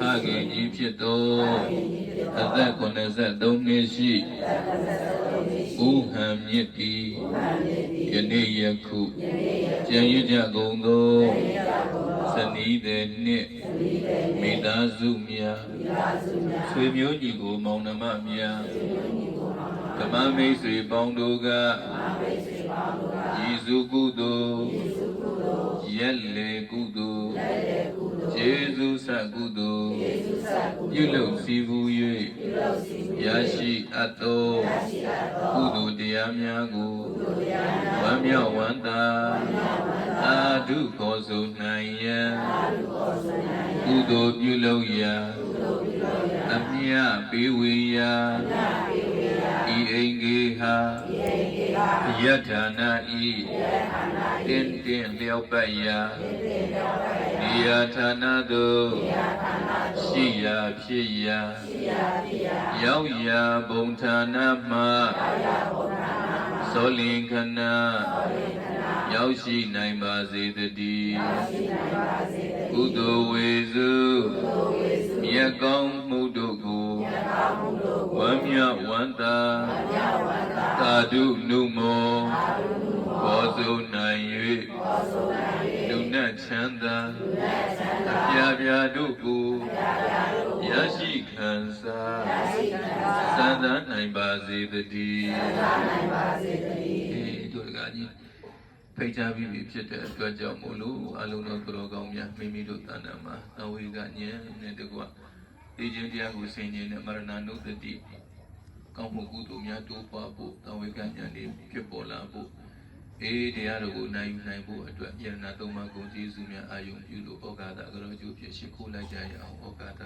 ဖခင်ကြီးဖြစ်သောအသက်83နှစ်ရှိဦးဟံမြင့်တီယနေ့ယခုကျန်ရစ်ကြကုန်သောဇနီးတဲ့နှင့်မိသားစုများဆွေမျိုးညီကိုမောင်နှမများဓမ္မမိတ်ဆွေပေါင်းတို့ကယေရှုကုသိုလ်ရက်လေကုသိုလ် ယေရှုစကုသိုလ်ပြုလုပ်စီပူ၍ရရှိအပ်သောကုသိုလ်တရားများကိုဝမ်းမြောက်ဝမ်းသာအာဓုခေါ်ဆိုနိုင်ရန်ကုသိုလ်ပြုလုပ်ရာအမြတ်ပေးဝေရာဤအိမ်ကြီးဟာ ယထာနာဤတင်းတင်းလျောက်ပတ်ရာနေရာဌာနသို့ရှိရာဖြစ်ရာရောက်ရာဘုံဌာနမှသောလင်ခဏရောက်ရှိနိုင်ပါစေတည်းကုသိုလ်ဝေစုမြတ်ကောင်းမှုတို့ကို ဝမ်းမြောက်ဝမ်းသာသာဓုနုမောဘောဇုနိုင်၍လူနတ်ချမ်းသာအပြာပြာတို့ကိုရရှိခံစားစံသာနိုင်ပါစေတည်းအေးတို့တကားကြီးဖိတ်ကြားပြီးပြီဖြစ်တဲ့အတွက်ကြောင့်မို့လို့အလုံးတော်သူတော်ကောင်းများမိမိတို့တဏ္ဍာမှာအဝိကဉာဏ်နဲ့တကွ ဒီခြင်းတရားကိုဆင်ခြင်တဲ့မရဏနုသတိကောင်းမှုကုသိုလ်များတိုးပွားဖို့အဝိကဉာဏ်တွေဖြစ်ပေါ်လာဖို့အေးတရားတော်ကိုနိုင်ယူနိုင်ဖို့အတွက်ယန္နာသုံးပါးကုန်ကျေးဇူးများအာယုံပြုလို့ဩဃာတအကရောကျိုးဖြစ်ရှိခိုးလိုက်ကြရအောင်ဩဃာတ